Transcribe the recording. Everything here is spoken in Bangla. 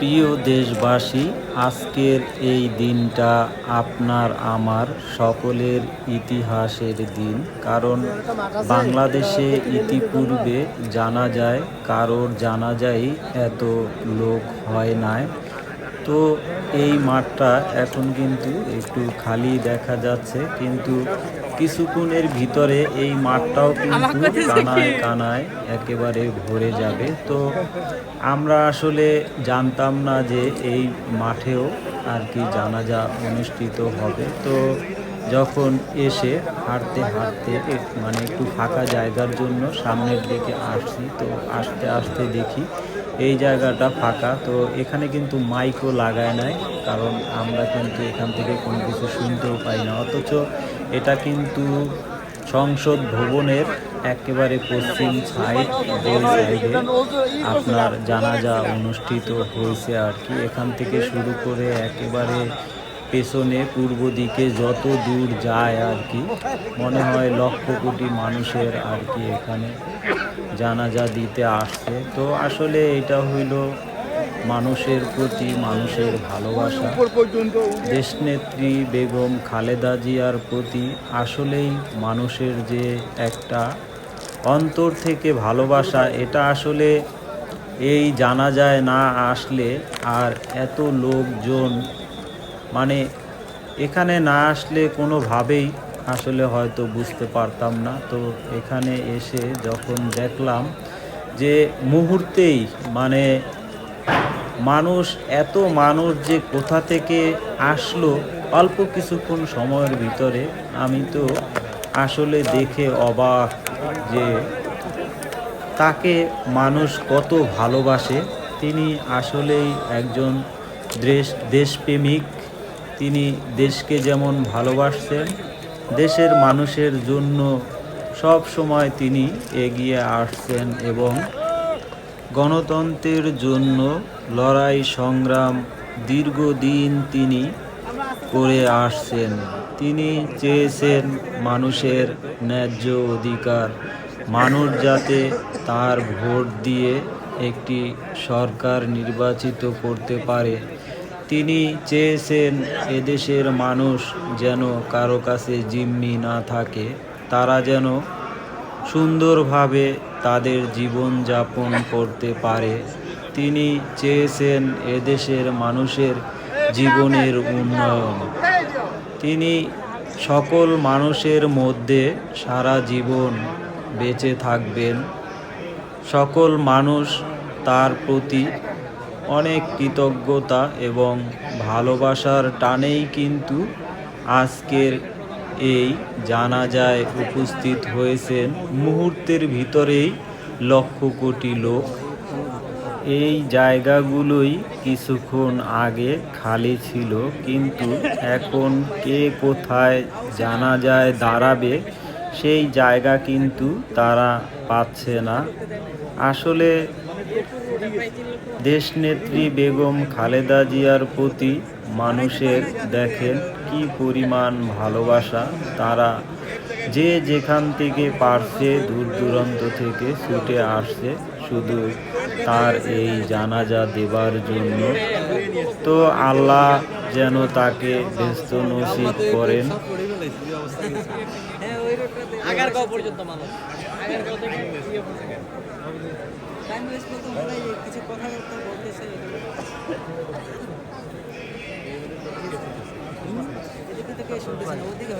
প্রিয় দেশবাসী, আজকের এই দিনটা আপনার আমার সকলের ইতিহাসের দিন। কারণ বাংলাদেশে ইতিপূর্বে জানা যায়, কারোর জানা যায় এত লোক হয় নাই। তো এই মাঠটা এখন কিন্তু একটু খালি দেখা যাচ্ছে কিন্তু কিছুক্ষণের ভিতরে এই মাঠটাও কিন্তু কানায় কানায় একেবারে ভরে যাবে। তো আমরা আসলে জানতাম না যে এই মাঠেও আর কি জানাজা অনুষ্ঠিত হবে। তো যখন এসে হাঁটতে হাঁটতে মানে একটু ফাঁকা জায়গার জন্য সামনের দিকে আসছি তো আস্তে আস্তে দেখি এই জায়গাটা ফাঁকা, তো এখানে কিন্তু মাইকও লাগায় নাই, কারণ আমরা কিন্তু এখান থেকে কোনো কিছু শুনতেও পাই না। অথচ এটা কিন্তু সংসদ ভবনের একেবারে পশ্চিম সাইড যে সাইডে আপনার জানাজা অনুষ্ঠিত হয়েছে আর কি। এখান থেকে শুরু করে একেবারে পেছনে, পূর্ব দিকে যত দূর যায় আর কি, মনে হয় লক্ষ কোটি মানুষের আর কি এখানে জানাজা দিতে আসছে। তো আসলে এটা হইল মানুষের প্রতি মানুষের ভালোবাসা। দেশনেত্রী বেগম খালেদা জিয়ার প্রতি আসলেই মানুষের যে একটা অন্তর থেকে ভালোবাসা, এটা আসলে এই জানা যায় না আসলে আর এত লোকজন মানে এখানে না আসলে কোনোভাবেই আসলে হয়তো বুঝতে পারতাম না। তো এখানে এসে যখন দেখলাম যে মুহূর্তেই মানে মানুষ, এত মানুষ যে কোথা থেকে আসলো অল্প কিছুক্ষণ সময়ের ভিতরে, আমি তো আসলে দেখে অবাক যে তাকে মানুষ কত ভালোবাসে। তিনি আসলেই একজন দেশ, দেশপ্রেমিক। তিনি দেশকে যেমন ভালোবাসছেন দেশের মানুষের জন্য সব সময় তিনি এগিয়ে আসছেন এবং গণতন্ত্রের জন্য লড়াই, সংগ্রাম দীর্ঘদিন তিনি করে আসছেন। তিনি চেয়েছেন মানুষের ন্যায্য অধিকার, মানুষ যাতে তার ভোট দিয়ে একটি সরকার নির্বাচিত করতে পারে। তিনি চেয়েছেন এদেশের মানুষ যেন কারও কাছে জিম্মি না থাকে, তারা যেন সুন্দরভাবে তাদের জীবন যাপন করতে পারে। তিনি চেয়েছেন এদেশের মানুষের জীবনের উন্নয়ন। তিনি সকল মানুষের মধ্যে সারা জীবন বেঁচে থাকবেন। সকল মানুষ তার প্রতি অনেক কৃতজ্ঞতা এবং ভালোবাসার টানেই কিন্তু আজকের এই জানাজায় উপস্থিত হয়েছেন মুহূর্তের ভিতরেই লক্ষ কোটি লোক। এই জায়গাগুলোই কিছুক্ষণ আগে খালি ছিল, কিন্তু এখন কে কোথায় জানা যায় দাঁড়াবে সেই জায়গা কিন্তু তারা পাচ্ছে না। আসলে দেশনেত্রী বেগম খালেদা জিয়ার প্রতি মানুষের দেখেন কি পরিমাণ ভালোবাসা। তারা যে যেখান থেকে পারছে দূর দূরান্ত থেকে ছুটে আসছে, শুধু তার এই জানাজা দেবার জন্য। তো আল্লাহ যেন তাকে ব্যস্ত নসিব করেন। ওদিকে